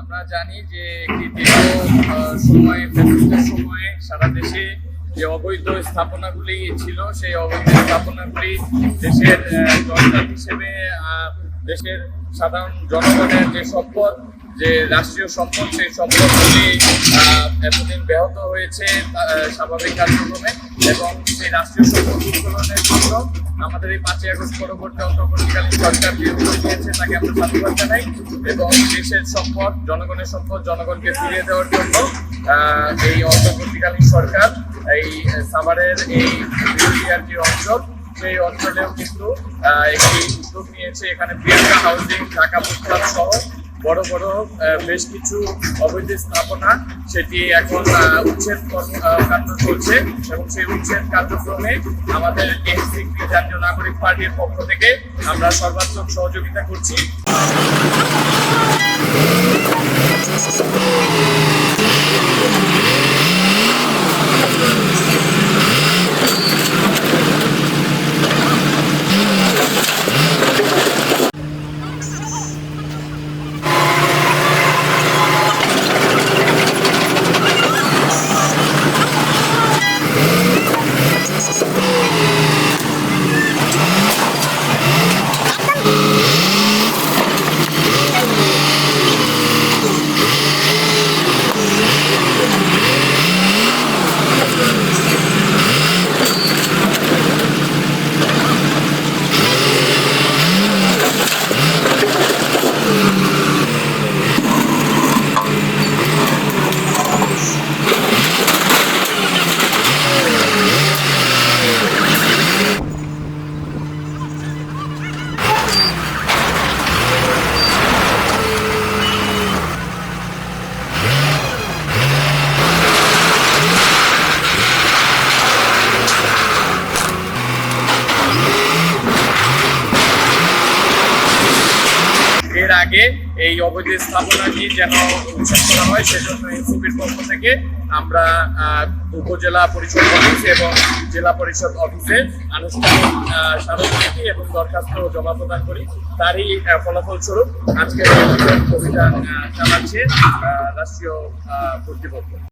আমরা জানি যে একটি দীর্ঘ সময় ফ্যাসিস্টের সময়ে সারা দেশে যে অবৈধ স্থাপনাগুলি ছিল, সেই অবৈধ স্থাপনাগুলি দেশের জনগণ হিসেবে দেশের সাধারণ জনগণের যে সম্পদ, যে রাষ্ট্রীয় সম্পদ, সেই সম্পদগুলি এতদিন ব্যাহত হয়েছে স্বাভাবিক কার্যক্রমে এবং সেই রাষ্ট্রীয় সম্পদ উত্তোলনের জন্য আমাদের এই পাঁচই আগস্ট পরবর্তী অন্তর্বর্তীকালীন সরকার যে উদ্যোগ নিয়েছে, তাকে আমরা সাধুবাদ জানাই এবং দেশের সম্পদ, জনগণের সম্পদ, জনগণকে ফিরিয়ে দেওয়ার জন্য এই অন্তর্বর্তীকালীন সরকার, এই সাভারের এই বিরোধিয়ার যে অঞ্চল, সেই অঞ্চলেও কিন্তু একটি উদ্যোগ নিয়েছে। এখানে প্রিয়াঙ্কা হাউজিং, ঢাকা প্রস্তাব সহ বড় বড় বেশ কিছু অবৈধ স্থাপনা সেটি এখন উচ্ছেদ কার্য চলছে এবং সেই উচ্ছেদ কার্যক্রমে আমাদের এনসিপি জাতীয় নাগরিক পার্টির পক্ষ থেকে আমরা সর্বাত্মক সহযোগিতা করছি। এর আগে এই অবৈধ স্থাপনাটি যেন উচ্ছেদ করা হয়, সেজন্য এনসিপির পক্ষ থেকে আমরা উপজেলা পরিষদ অফিস এবং জেলা পরিষদ অফিসে আনুষ্ঠানিক স্মারকলিপি এবং দরখাস্ত জমা প্রদান করি। তারই ফলাফলস্বরূপ এই অভিযান চালাচ্ছে রাষ্ট্রীয় কর্তৃপক্ষ।